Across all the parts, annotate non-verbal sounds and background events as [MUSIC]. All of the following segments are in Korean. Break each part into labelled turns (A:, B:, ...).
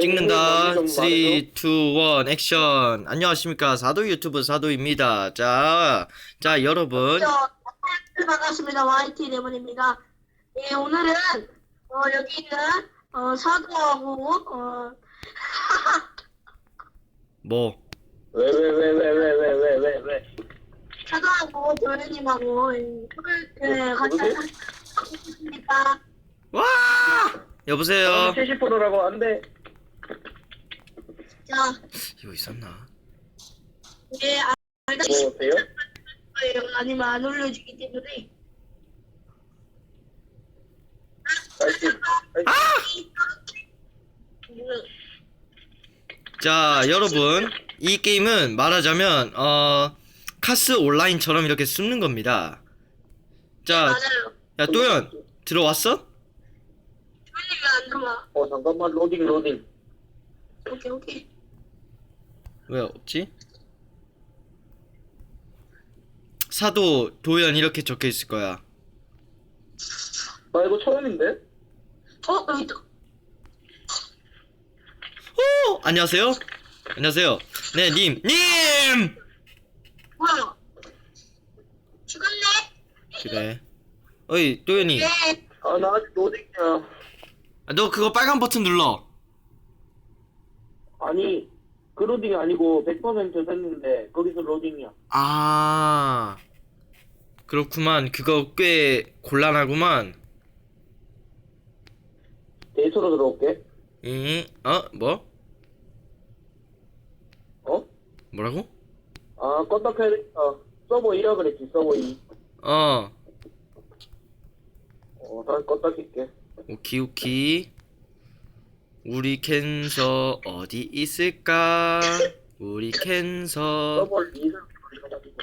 A: 찍는다.
B: 좀
A: 3, 2, 1, 액션. 안녕하십니까. 사도 유튜브 사도입니다. 자, 자, 여러분.
C: 네, 반갑습니다. YT 레몬입니다. 예, 오늘은 어, 여기 있는 어, 사도하고 어, [LAUGHS]
A: 뭐,
B: 왜 왜 왜 왜 왜 왜 왜 왜 왜?
C: 사도하고 도현님하고 예, 예, 같이 하겠습니다.
A: 와! 여보세요?
B: 70%라고 안 돼.
C: 자,
A: 이거 있었나?
C: 예, 아,
B: 뭐 돼요?
C: 거예요. 아니면 안 올려주기 때문에.
B: 파이팅. 파이팅.
A: 자, 여러분. 이 게임은 말하자면, 어, 카스 온라인처럼 이렇게 숨는 겁니다. 자,
C: 맞아요.
A: 야, 또연, 들어왔어?
C: 왜안 들어와?
B: 어 잠깐만 로딩 로딩.
C: 오케이, 오케이.
A: 왜 없지? 사도, 도연 이렇게 적혀 있을 거야.
B: 나 이거 처음인데?
C: 어, 여기 있다.
A: 오! 안녕하세요? 안녕하세요. 네, 님, 님!
C: 뭐야? 죽었네?
A: 그래. 어이, 또연이.
C: 네.
B: 아 나 아직 로딩이야.
A: 아, 너 그거 빨간 버튼 눌러.
B: 아니 그 로딩이 아니고 100% 샜는데 거기서 로딩이야.
A: 아. 그렇구만. 그거 꽤 곤란하구만.
B: 데이터로 들어올게.
A: 이, 어, 뭐?
B: 어?
A: 뭐라고?
B: 아 껐다 켜야 되겠다. 서버 2라 그랬지 서버 2.
A: 어,
B: 어 다시 껐다 켤게.
A: 오키, 오키. 우리 캔서 어디 있을까? 우리 캔서.
B: 서버 2를 돌려가지고.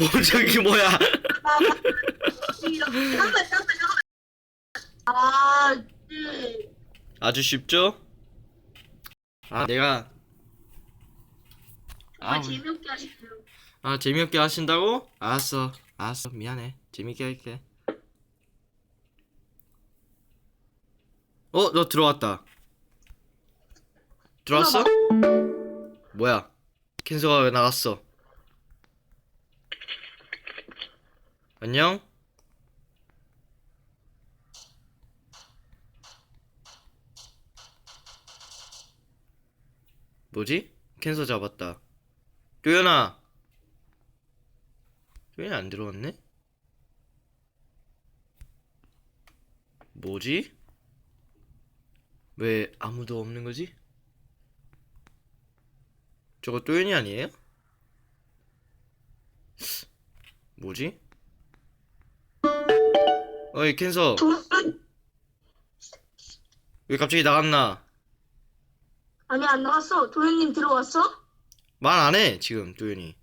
A: 어, 저기 뭐야?
C: 잠깐만, 잠깐만, 잠깐만. 아.
A: 아주 쉽죠? 아, 내가.
C: 정말
A: 아,
C: 재미없게 하시네요.
A: 아, 재미없게 하신다고? 알았어. 알았어. 미안해. 재밌게 할게. 어, 너 들어왔다. 들어왔어? 뭐야? 캔서가 왜 나갔어? 안녕? 뭐지? 캔서 잡았다. 조연아! 왜안 들어왔네? 뭐지? 왜 아무도 없는 거지? 저거 또연이 아니에요? 뭐지? 어이 캔서
C: 도,
A: 왜 갑자기 나갔나?
C: 아니, 안 나왔어. 도현님 들어왔어?
A: 말 안 해 지금 또연이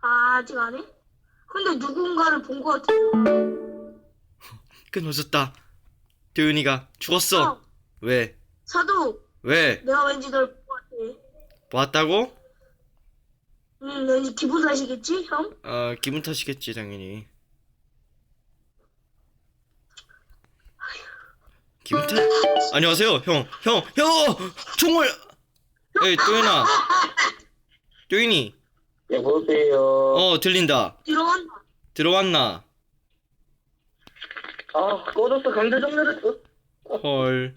C: 아, 아직 안 해? 근데 누군가를 본 것 같아. [LAUGHS]
A: 끊어졌다 또연이가 죽었어
C: 어,
A: 왜?
C: 사도,
A: 왜?
C: 내가 왠지 널.
A: 봤다고?
C: 응, 왠지 기분 탓이겠지, 형?
A: 어 기분 탓이겠지 당연히 기분 탓? 안녕하세요 형 형 형 총을 에이 또연아 [LAUGHS] 또연이
B: 여보세요.
A: 어 들린다
C: 들어간다.
A: 들어왔나
B: 아 꺼졌어 강제 정렬했어.
A: 헐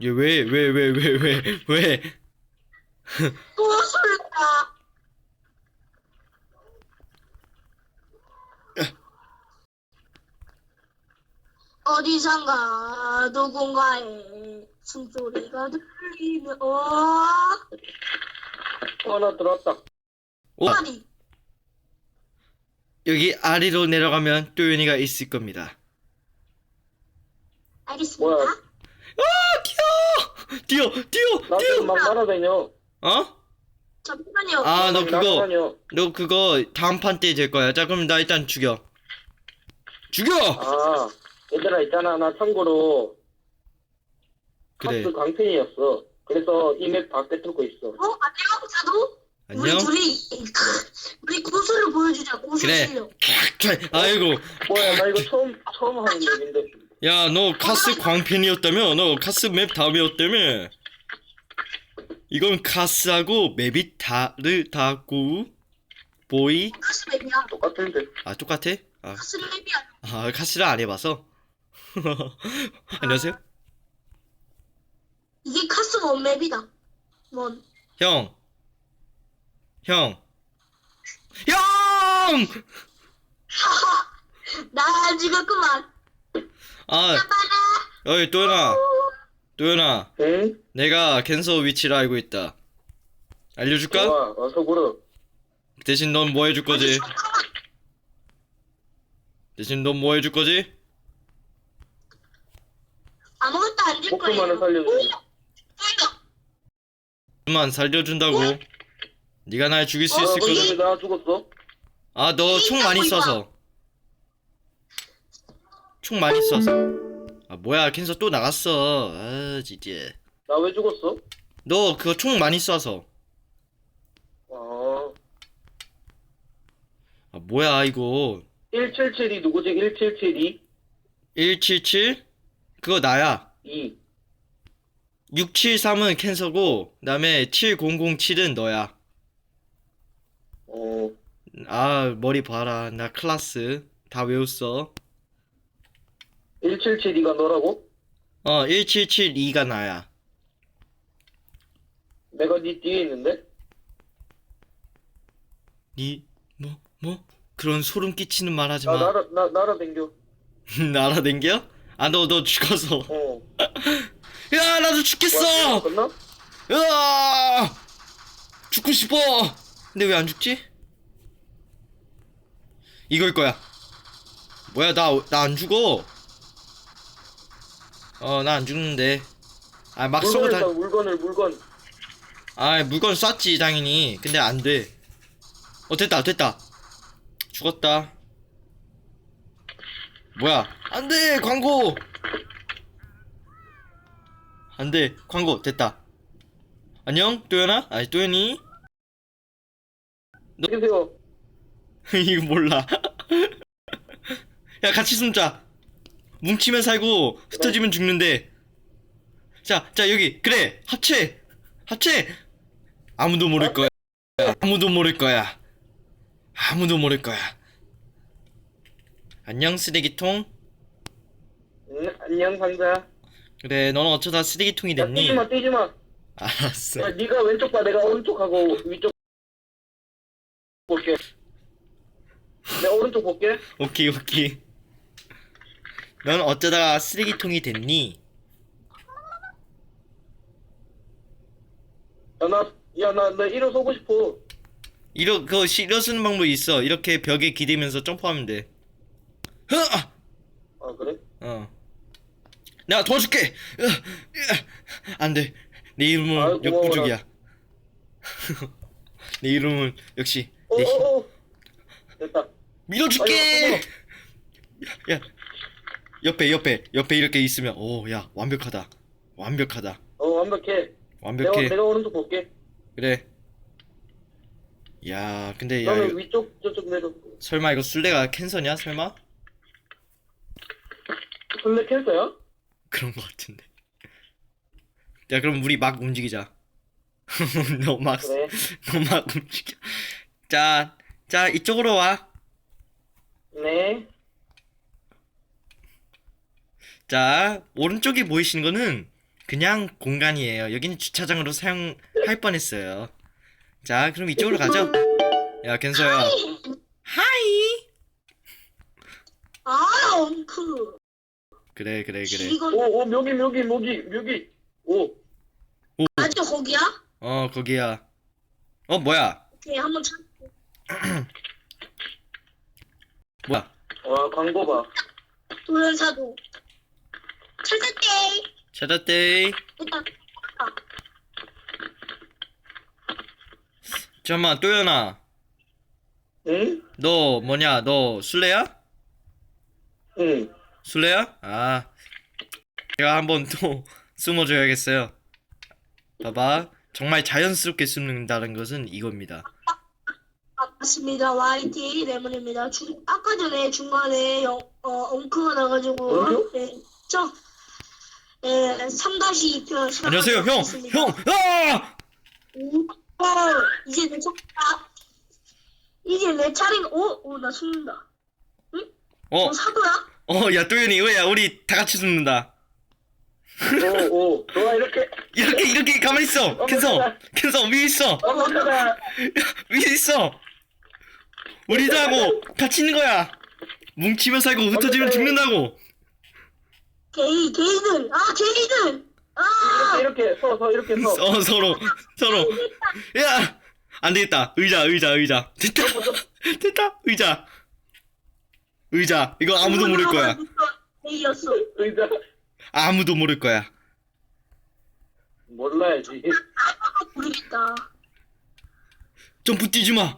A: 얘 왜 왜 왜 왜 왜 왜
C: 또 술다. 어디선가 누군가의 숨소리가 들리며 어
B: 하나 들어왔다.
A: 어,
C: 아니
A: 여기 아래로 내려가면 또연이가 있을 겁니다
C: 알겠습니다
B: 뭐야?
A: 아 뛰어 뛰어
B: 나
A: 뛰어
B: 막 날아다녀.
A: 어?
C: 잠깐만요
A: 아 너 그거
B: 날아다녀.
A: 너 그거 다음 판 때 될 거야 자 그럼 나 일단 죽여 죽여
B: 아 얘들아 있잖아 나 참고로
A: 그래
B: 카스 강팬이었어. 그래서 이맵다 꿰뚫고 있어.
C: 어 안녕 사도 우리
A: 안녕
C: 둘이 [LAUGHS] 우리 고수를 보여주자 고수
A: 그래.
C: 실력
A: 아이고
B: 뭐야 나 이거 처음 처음 하는 맵인데.
A: 야, 너 카스 광팬이었다며? 너 카스 맵 다음이었다며? 이건 카스하고 맵이 다르다고? 보이?
C: 카스 맵이야.
B: 똑같은데.
A: 아, 똑같아? 아,
C: 카스 맵이야.
A: 아 카스를 안 해봐서. [LAUGHS] 안녕하세요?
C: 이게 카스 원 맵이다. 원.
A: 형. 형. 형! [LAUGHS]
C: 나 죽었구만.
A: 아. 어이, 또연아. 또연아.
B: 응?
A: 내가 캔서 위치를 알고 있다. 알려줄까?
B: 좋아, 어서 물어.
A: 대신 넌 뭐 해줄 거지? 대신 넌 뭐 해줄 거지?
C: 아무것도 안 줄.
B: 목표만은 살려줘.
C: 살려.
A: 그만 살려준다고. 네가 날 죽일 수
B: 아,
A: 있을
B: 근데? 왜 나 죽었어?
A: 아, 너 총 많이 쏴서. 총 많이 쏴서. 아, 뭐야, 캔서 또 나갔어. 아, 진짜.
B: 나 왜 죽었어?
A: 너 그거 총 많이 쏴서.
B: 아,
A: 아, 뭐야, 이거.
B: 177이 누구지? 1772?
A: 177? 그거 나야.
B: 2.
A: 673은 캔서고, 그 다음에 7007은 너야.
B: 어,
A: 아, 머리 봐라. 나 클라스. 다 외웠어.
B: 177이가 너라고?
A: 어, 1772가 나야.
B: 내가 네 뒤에 있는데?
A: 니, 뭐, 뭐? 그런 소름 끼치는 말 하지
B: 나,
A: 마.
B: 날아, 나, 날아댕겨. [LAUGHS]
A: 날아댕겨? 아, 너, 너 죽어서.
B: 어. [LAUGHS]
A: 야, 나도 죽겠어!
B: 끝나?
A: 으아! 죽고 싶어! 근데 왜 안 죽지? 이걸 거야. 뭐야, 나, 나 안 죽어. 어, 나 안 죽는데. 아, 막 쏘고
B: 물건을
A: 다,
B: 쏴, 물건을, 물건.
A: 아, 물건 쐈지, 당연히. 근데 안 돼. 어, 됐다, 됐다. 죽었다. 뭐야. 안 돼! 광고! 안 돼. 광고, 됐다. 안녕, 또연아? 아니, 또연이?
B: 계세요. [LAUGHS]
A: 이거 몰라. [LAUGHS] 야, 같이 숨자. 뭉치면 살고, 흩어지면 죽는데. 자, 자, 여기. 그래! 합체! 합체! 아무도 모를 거야. 아무도 모를 거야. 아무도 모를 거야. 안녕, 쓰레기통.
B: 응, 안녕, 상자.
A: 그래, 너는 어쩌다 쓰레기통이
B: 야,
A: 됐니?
B: 뛰지 마, 뛰지 마.
A: 알았어.
B: 야, 네가 왼쪽 봐, 내가 오른쪽 하고 위쪽 볼게. 내가 오른쪽 볼게.
A: 오케이, 오케이. 넌 어쩌다가 쓰레기통이 됐니?
B: 야, 나, 야, 나, 나 이러 서고 싶어.
A: 이러 그거 실어 쓰는 방법이 있어. 이렇게 벽에 기대면서 점프하면 돼. 흐!
B: 아, 그래?
A: 어. 내가 도와줄게. 으, 으, 안 돼. 내 이름은
B: 고마워라.
A: 역부족이야. [LAUGHS] 내 이름은 역시
B: 어,
A: 내 힘.
B: 어, 어. 됐다.
A: 밀어줄게.
B: 아유,
A: 야, 옆에 옆에 옆에 이렇게 있으면 오, 야 완벽하다. 완벽하다.
B: 어, 완벽해. 내가,
A: 완벽해.
B: 내가 오른쪽 볼게.
A: 그래. 야, 근데 야 이거,
B: 위쪽, 저쪽 내려.
A: 설마 이거 술래가 캔서냐? 설마?
B: 근데 캔서야?
A: 그런 거 같은데. 야, 그럼 우리 막 움직이자. [LAUGHS] 너 막,
B: 그래.
A: 너막 움직여. 자, 자, 이쪽으로 와.
B: 네.
A: 자, 오른쪽에 보이시는 거는 그냥 공간이에요. 여기는 주차장으로 사용할 뻔했어요. 자, 그럼 이쪽으로 가죠. 야, 겐서야. 하이!
C: 아, 엉크.
A: 그래, 그래, 그래.
C: 이건
B: 오, 오, 묘기, 묘기, 묘기, 묘기. 오,
C: 아직 거기야?
A: 어, 거기야. 어, 뭐야?
C: 오케이, 한번 찾. [CLEARS THROAT]
A: 뭐야?
B: 와, 광고 봐.
C: 도연사도. 찾았대.
A: 찾았대. 잠깐만, 또연아.
B: 응?
A: 너 뭐냐? 너 술래야?
B: 응.
A: 술래야? 아, 제가 한번 또 [LAUGHS] 숨어줘야겠어요. 봐봐, 정말 자연스럽게 숨는다는 것은 이겁니다.
C: 반갑습니다. YT 레몬입니다. 중, 아까 전에 중간에 영, 어, 엉크가 나가지고
B: 뭐요?
C: 네, 저 예, 3-2편
A: 안녕하세요 형 형! 아!
C: 어, 이제 내 차례다. 이제 내 차례가 오, 오, 나 숨는다.
A: 어,
C: 어, 사도야?
A: 어, 야, 또연이, 이거야. 우리 다 같이 숨는다.
B: 오, 오, 좋아, 이렇게.
A: 이렇게, 이렇게 가만히 있어. 캔서, 캔서, 위에 있어.
B: 어. [LAUGHS]
A: 위에 있어. 우리도 하고 같이 있는 거야. 뭉치면 살고 흩어지면 죽는다고.
C: 게이, 게이들! 아, 게이들! 아!
B: 이렇게, 이렇게, 서, 서, 이렇게 서.
A: 어, 서로, 서로. [LAUGHS] 야! 안 되겠다. 의자, 의자, 의자. 됐다. [LAUGHS] 됐다. 의자. 의자. 이거 아무도 모를 거야.
C: 게이였어.
B: 의자.
A: 아무도 모를 거야.
B: 몰라야지.
C: 모르겠다.
A: 점프 뛰지 마.
B: 어,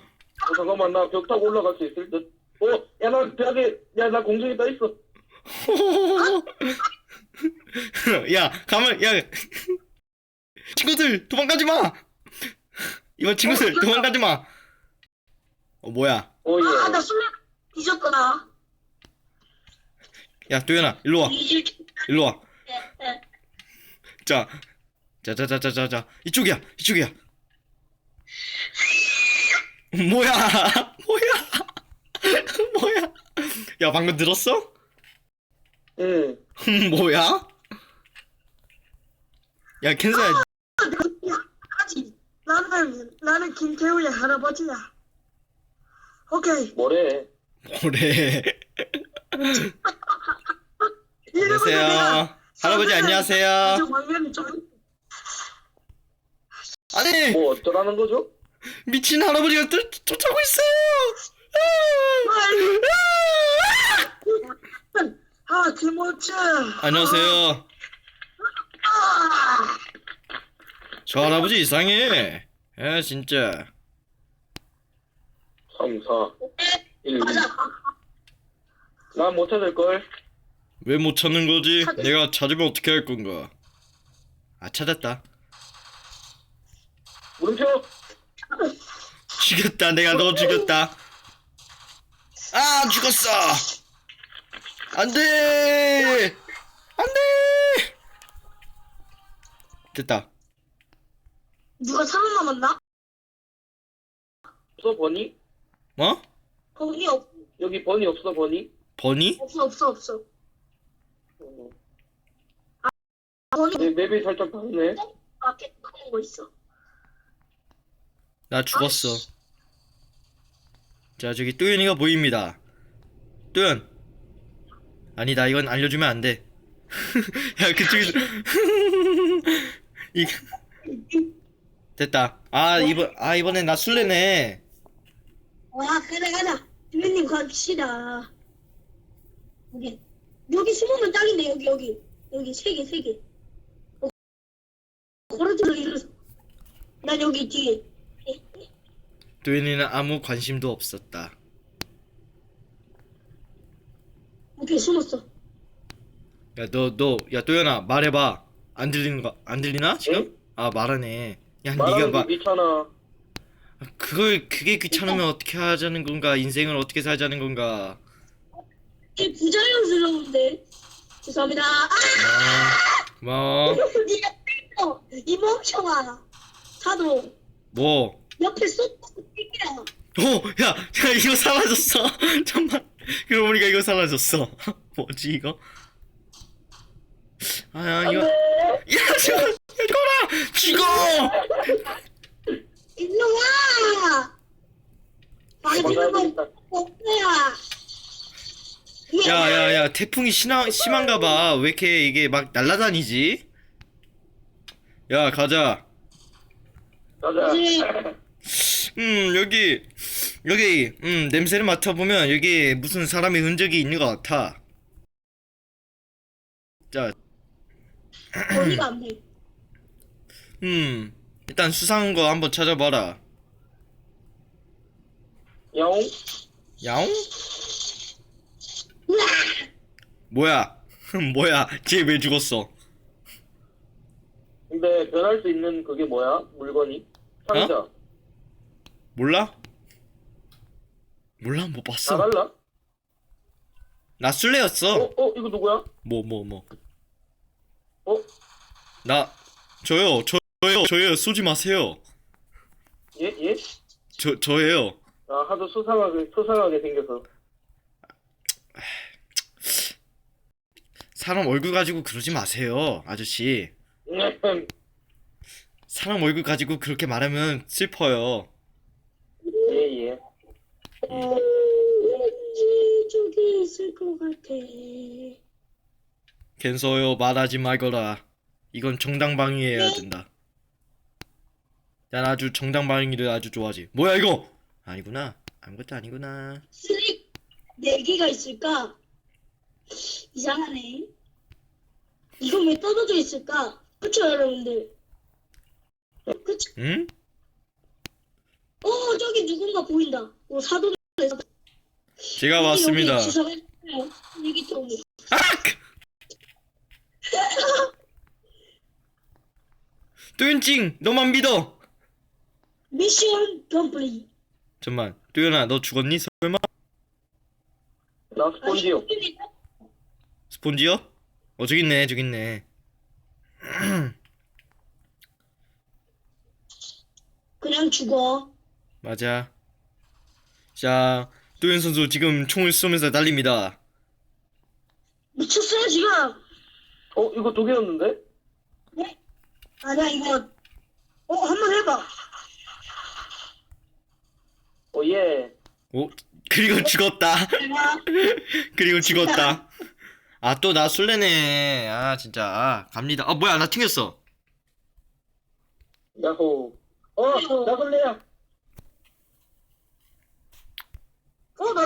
B: 잠깐만, 나 벽 타고 올라갈 수 있을 듯. 어, 야, 나 벽에, 야, 나 공중에 떠 있어. [LAUGHS]
A: 야, 가만, 야. 친구들, 도망가지 마! 이번 친구들, 도망가지 마! 어, 뭐야.
B: 오, 예.
C: 아, 나 술래 뒤졌구나.
A: 야, 도현아, 일로 와. 일로 와.
C: 때. 예.
A: 자. 자, 자, 자, 자, 자, 자. 이쪽이야, 이쪽이야. 뭐야, [LAUGHS] 뭐야. [LAUGHS] 뭐야. 야, 방금 들었어?
B: 응. [LAUGHS]
A: 뭐야? 야, 캔서야.
C: 하지. 나는 나는 김태우의 할아버지야. 오케이.
B: 뭐래.
A: 뭐래. [LAUGHS] 안녕하세요. 할아버지, 안녕하세요.
C: 좀
A: 아니!
B: 뭐 어쩌라는 거죠?
A: 미친 할아버지가 쫓, 쫓아오고 있어요!
C: 아, 김호철.
A: 안녕하세요.
C: 아,
A: 저 할아버지 이상해. 에 진짜.
B: 3, 4, 1, 2.
C: 맞아.
B: 난못 찾을걸.
A: 왜 못 찾는 거지? 내가 찾으면 어떻게 할 건가? 아 찾았다.
B: 물음표.
A: 죽였다. 내가 너 죽였다. 아 죽었어. 안돼. 안돼. 됐다.
C: 누가 살아남았나?
B: 없어, 버니?
A: 뭐?
C: 거기 없,
B: 여기 버니 없어, 버니?
A: 버니?
C: 없어 없어 없어.
B: 어.
C: 거기
B: 내 맵이 살짝 다르네.
C: 밖에 그런 거 있어.
A: 나 죽었어. 자 저기 뚜연이가 보입니다. 뚜연. 아니다 이건 알려주면 안 돼. [LAUGHS] 야 그쪽에서 이 됐다. 아 이번 아 이번엔 나 술래네.
C: 와 가자 가자. 주민님 갑시다. 여기 여기 숨으면 딱인데 여기 여기 여기 세개세 개. 어, 걸어줘서 일어서. 난 여기 뒤에.
A: 뚜연이는 아무 관심도 없었다.
C: 오케이 숨었어.
A: 야 너 너야 뚜연아 말해봐. 안 들리는 거 안 들리나 지금?
B: 응?
A: 아 말하네. 야 네가
B: 말하는 막게 귀찮아.
A: 그걸 그게 귀찮으면 어떻게 하자는 건가? 인생을 어떻게 살자는 건가?
C: 이 부자연스러운데. 죄송합니다. 아!
A: 아, 고마워.
C: 니가 [LAUGHS] 어, 이 멍청아. 사도
A: 뭐?
C: 옆에 쏟고 땡겨.
A: 오, 야, 야, 이거 사라졌어. [LAUGHS] 잠만. 그러고 보니까 이거 사라졌어. [LAUGHS] 뭐지 이거? 아, 야, 이거. 야, 죽어, 죽어라, 죽어.
C: 일로 와. 없어야.
A: 야, 야, 야, 태풍이 심한 심한가 봐. 왜 이렇게 이게 막 날아다니지? 야, 가자.
B: 가자.
C: 네.
A: 음, 여기, 여기, 음, 냄새를 맡아보면 여기 무슨 사람의 흔적이 있는 것 같아. 자,
C: 거기가 안 돼. [CLEARS THROAT]
A: 음, 일단 수상한 거 한번 찾아봐라.
B: 야옹?
A: 야옹? 뭐야? [LAUGHS] 뭐야? 쟤 왜 죽었어?
B: 근데 변할 수 있는 그게 뭐야? 물건이? 상자.
A: 몰라? 몰라 못 봤어.
B: 나랄라?
A: 나술래였어.
B: 어, 어, 이거 누구야?
A: 뭐 뭐 뭐.
B: 어?
A: 나 저요 저, 저요 저요 쏘지 마세요.
B: 예, 예?
A: 저 저예요.
B: 아, 하도 수상하게, 수상하게 생겨서.
A: 사람 얼굴 가지고 그러지 마세요, 아저씨.
B: 음.
A: 사람 얼굴 가지고 그렇게 말하면 슬퍼요.
B: 예.
C: 어, 이쪽에 있을 것 같아.
A: 겐소요 말하지 말거라. 이건 정당방위해야 네. 된다. 난 아주 정당방위를 아주 좋아하지. 뭐야 이거? 아니구나. 아무것도 아니구나.
C: 슬릭 네 개가 있을까? 이상하네. 이건 왜 떨어져 있을까? 그쵸 여러분들? 그쵸?
A: 응?
C: 어 저기 누군가 보인다. 어 사도.
A: 제가 왔습니다. 아! [LAUGHS] 뚜윤찡 너만 믿어.
C: 미션 컴플리.
A: 잠만 뚜윤아 너 죽었니 설마?
B: 나 스폰지요.
A: 스폰지요? 어 저기 있네 저기 있네.
C: 그냥 죽어.
A: 맞아. 자, 또현 선수 지금 총을 쏘면서 달립니다.
C: 미쳤어요 지금.
B: 어 이거 독이었는데? 네?
C: 아니야 이거. 어 한번 해봐.
B: 어 예.
A: 오, 그리고 어? 죽었다. [LAUGHS] 그리고 죽었다. 아, 또 나 술래네. 아, 진짜. 아, 갑니다. 아, 뭐야, 나 튕겼어.
B: 야호. 어, 나걸래야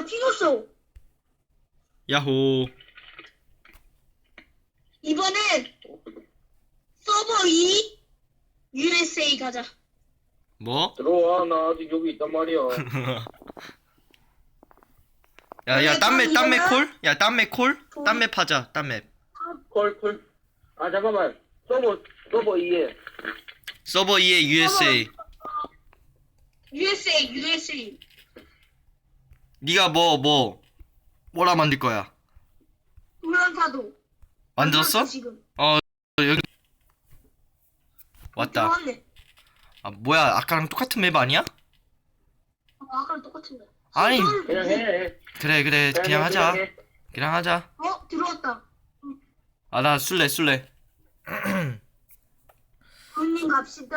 C: 나 튕겼어.
A: 야호.
C: 이번엔 서버 2 USA 가자.
A: 뭐?
B: 들어와 나 아직 여기 있단 말이야 [LAUGHS]
A: 야, 야, 딴맵, 딴맵 콜? 야, 딴맵 콜? 딴맵 하자, 딴맵.
B: 콜콜 아 잠깐만 서버 서버 이해
A: 서버 2의 USA.
C: USA USA.
A: 네가 뭐, 뭐, 뭐라 만들 거야?
C: 물란사도.
A: 만들었어?
C: 지금.
A: 어, 여기. 왔다. 아, 뭐야, 아까랑 똑같은 맵 아니야?
C: 어, 아까랑 똑같은데.
A: 아니.
B: 그냥 해.
A: 그래, 그래, 그냥,
B: 그냥
A: 하자.
B: 그냥
A: 그냥 하자.
C: 어, 들어왔다.
A: 아, 나 술래, 술래. [CLEARS THROAT]
C: 언니 갑시다.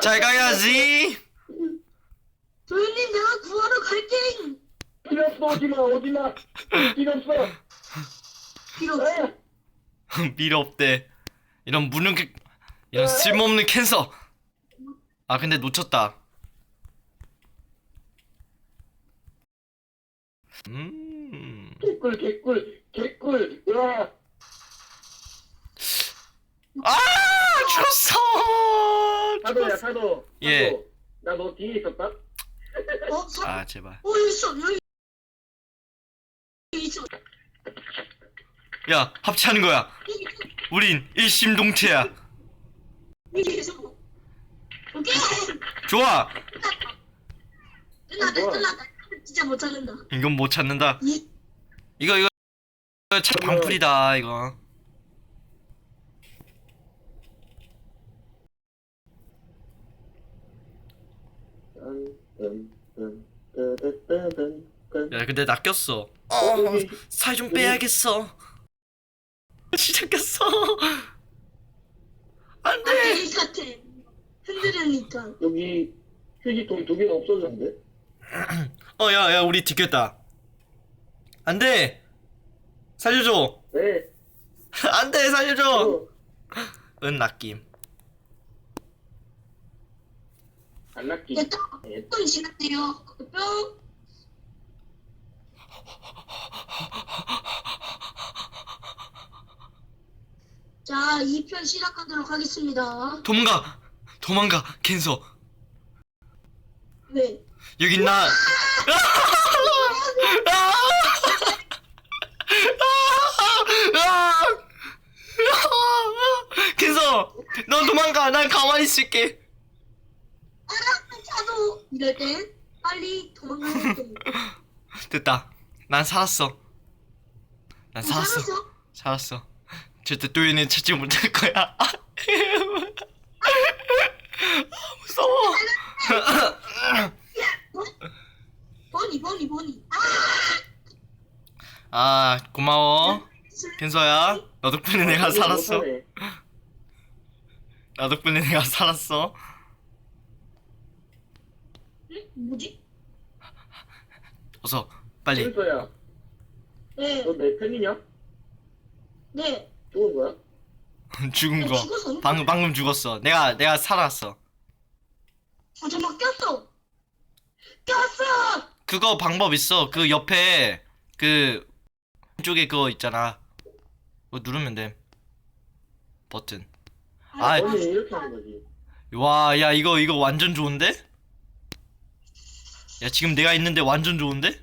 A: 잘 가야지.
C: 도현님 내가 구하러 갈게.
B: 필요 없어 오지마 오지마 필요 없어
C: 필요 없어.
B: 아,
A: 필요 없대. 이런 무능 이런 쓸모없는 캔서. 아 근데 놓쳤다. 음.
B: 개꿀 개꿀 개꿀 으아
A: 아 죽었어.
B: 사도야 사도
A: 예.
B: 나너 뒤에 있었다
C: 어, 사,
A: 아 제발.
C: 어 여기 있어 여기 있어.
A: 야 합체하는 거야. 우린 일심동체야.
C: 여기 있어. 오케이.
A: 좋아.
C: 끝났다? 끝났다. 진짜 못 찾는다.
A: 이건 못 찾는다.
C: 이
A: 이거 이거 참 방풀이다 이거. 야 근데 나 꼈어. 살 좀 빼야겠어. 시작했어. 안돼.
C: 안돼 같아. 흔들으니까.
B: 여기 휴지통 두 개가 없어졌는데
A: 어 야 야 우리 뒤켰다. 안돼. 살려줘.
B: 왜?
A: 안돼 살려줘.
B: 어,
A: 은 낚임.
B: 안락기.
C: 됐다.
B: 예.
C: 1분 지났네요. 뿅. 자, 2편 시작하도록 하겠습니다.
A: 도망가 도망가 캔서
C: 왜?
A: 여기 있나 캔서 넌 도망가 난 가만히 있을게
C: 이럴 땐 빨리 도망가야 돼. [LAUGHS]
A: 됐다 난 살았어 난 살았어
C: 살았어?
A: 살았어 절대 또이는 찾지 못할 거야 [LAUGHS] 아, 무서워
C: 버니, 버니, 버니. 아!
A: 아 고마워 캔서야 너 덕분에 내가 살았어
B: 못하네.
A: 나 덕분에 내가 살았어
C: 응? 뭐지?
A: 어서 빨리
B: 캔서야,
C: 네,
B: 너내 편이냐?
C: 네.
B: 죽은 거야? [LAUGHS]
A: 죽은 거
C: 죽었어.
A: 방금 방금 죽었어 내가 내가 살았어
C: 아, 잠깐 꼈어. 꼈어!
A: 그거 방법 있어 그 옆에 그 쪽에 그거 있잖아 그거 누르면 돼 버튼 아,
B: 아니 이렇게 하는 거지.
A: 와, 야, 이거, 이거 완전 좋은데? 야, 지금 내가 있는데 완전 좋은데?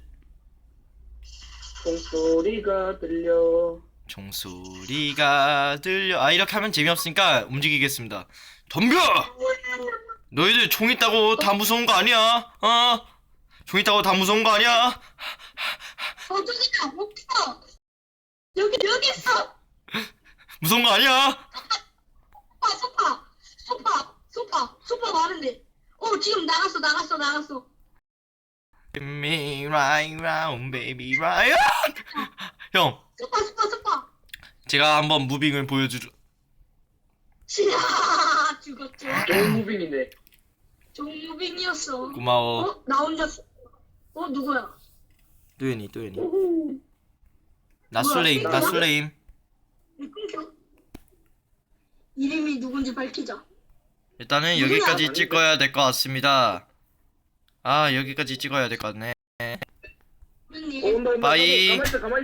B: 종소리가 들려.
A: 종소리가 들려. 아, 이렇게 하면 재미없으니까 움직이겠습니다. 덤벼! 너희들 총 있다고 다 무서운 거 아니야? 어? 총 있다고 다 무서운 거 아니야?
C: 어, 저기다, 없어. 여기, 여기 있어. [LAUGHS]
A: 무서운 거 아니야?
C: 소파, 소파, 소파, 소파, 소파 많은데. 어, 지금 나갔어, 나갔어, 나갔어.
A: Me right round, baby, right. 형,
C: 소파, 소파, 소파.
A: 제가 한번 무빙을 보여주죠.
C: 지야, 죽었죠.
B: 좋은 무빙인데.
C: 종무빙이었어.
A: 고마워.
C: 어, 나 혼자. 쏘- 어, 누구야?
A: 또연이, 또연이.
C: 오호.
A: 나
C: 뭐야,
A: 술레임, 나
C: 핑크야?
A: 술레임.
C: 왜 끊겨? 이름이 누군지 밝히자.
A: 일단은
C: 누구야?
A: 여기까지 찍어야 될 것 같습니다. 아 여기까지 찍어야 될 것 같네.
B: 어, 온다, 온다.
A: 빠이.
B: 가만 있어, 가만 있어.